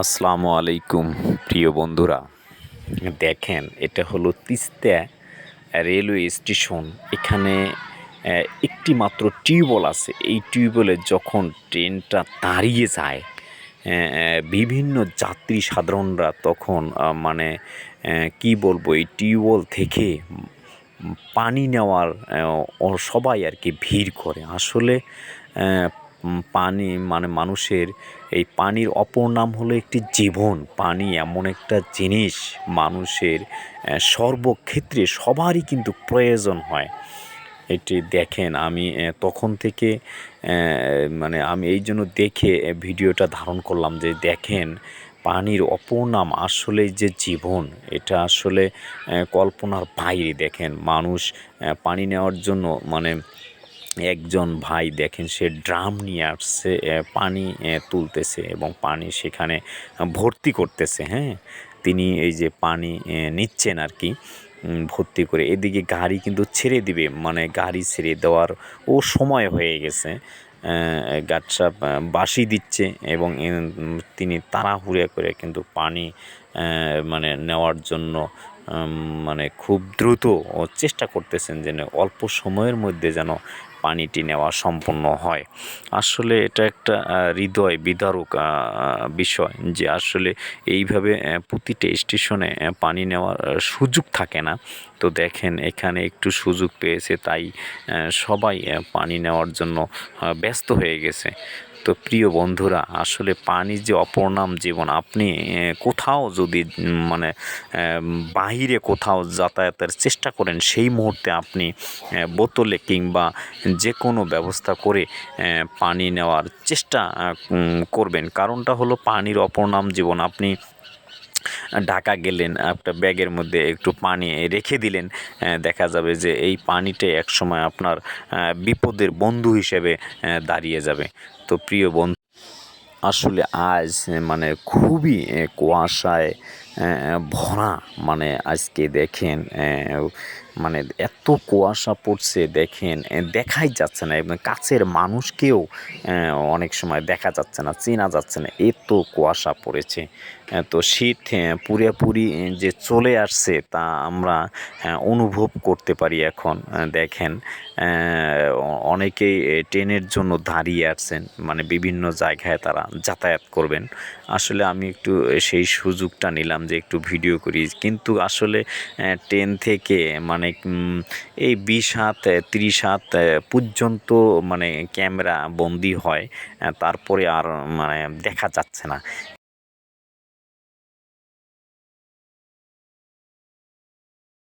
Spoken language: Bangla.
আসসালামু আলাইকুম, প্রিয় বন্ধুরা। দেখেন, এটা হলো তিস্তা রেলওয়ে স্টেশন। এখানে একটি মাত্র টিউবওয়েল আছে। এই টিউবওয়েলে যখন ট্রেনটা দাঁড়িয়ে যায় বিভিন্ন যাত্রী সাধারণরা তখন মানে কি বলব, এই টিউবওয়েল থেকে পানি নেওয়ার সবাই আর কি ভিড় করে। আসলে পানি মানে মানুষের, এই পানির অপর নাম হলো একটি জীবন। পানি এমন একটা জিনিস, মানুষের সর্বক্ষেত্রে সবারই কিন্তু প্রয়োজন হয়। এটি দেখেন, আমি তখন থেকে মানে আমি এই জন্য দেখে ভিডিওটা ধারণ করলাম যে দেখেন, পানির অপর নাম আসলে যে জীবন, এটা আসলে কল্পনার বাইরে। দেখেন, মানুষ পানি নেওয়ার জন্য মানে একজন ভাই দেখেন, সে ড্রাম নিয়ে আসছে পানি তুলতেছে এবং পানি সেখানে ভর্তি করতেছে হ্যাঁ? তিনি এই যে পানি নিচ্ছেন আর কি ভর্তি করে। এদিকে গাড়ি কিন্তু ছেড়ে দিবে মানে গাড়ি ছেড়ে দেওয়ার ও সময় হয়ে গেছে গাছটা বাসি দিচ্ছে এবং তিনি তাড়াহুড়ে করে কিন্তু পানি মানে নেওয়ার জন্য মানে খুব দ্রুত চেষ্টা করতেছেন যেন অল্প সময়ের মধ্যে যেন পানিটি নেওয়া সম্পন্ন হয়। আসলে এটা একটা হৃদয় বিদারক বিষয় যে আসলে এইভাবে প্রতিটি স্টেশনে পানি নেওয়ার সুযোগ থাকে না। তো দেখেন এখানে একটু সুযোগ পেয়েছে, তাই সবাই পানি নেওয়ার জন্য ব্যস্ত হয়ে গেছে। তো প্রিয় বন্ধুরা, আসলে পানি যে অপরনাম জীবন, আপনি কোথাও যদি মানে বাহিরে কোথাও যাতায়াতের চেষ্টা করেন, সেই মুহূর্তে আপনি বোতলে কিংবা যে কোনো ব্যবস্থা করে পানি নেওয়ার চেষ্টা করবেন। কারণটা হলো পানির অপর নাম জীবন। আপনি ঢাকা গেলেন, একটা ব্যাগের মধ্যে একটু পানি রেখে দিলেন দেখা যাবে যে এই পানিটা এক সময় আপনার বিপদের বন্ধু হিসেবে দাঁড়িয়ে যাবে। তো প্রিয় বন্ধু, আসলে আজ মানে খুবই কুয়াশায় ভরা মানে আজকে দেখেন মানে এত কুয়াশা পড়ছে, দেখেন দেখাই যাচ্ছে না। এবং কাছের মানুষকেও অনেক সময় দেখা যাচ্ছে না, চেনা যাচ্ছে না, এত কুয়াশা পড়েছে। তো শীত পুরোপুরি যে চলে আসছে, তা আমরা অনুভব করতে পারি এখন দেখেন অনেকেই ট্রেনের জন্য দাঁড়িয়ে আছেন মানে বিভিন্ন জায়গায় তারা যাতায়াত করবেন। আসলে আমি একটু সেই সুযোগটা নিলাম যে একটু ভিডিও করি কিন্তু আসলে টেন থেকে মানে এই বিশ হাত ত্রিশ হাত পর্যন্ত মানে ক্যামেরা বন্দি হয় তারপরে আর মানে দেখা যাচ্ছে না।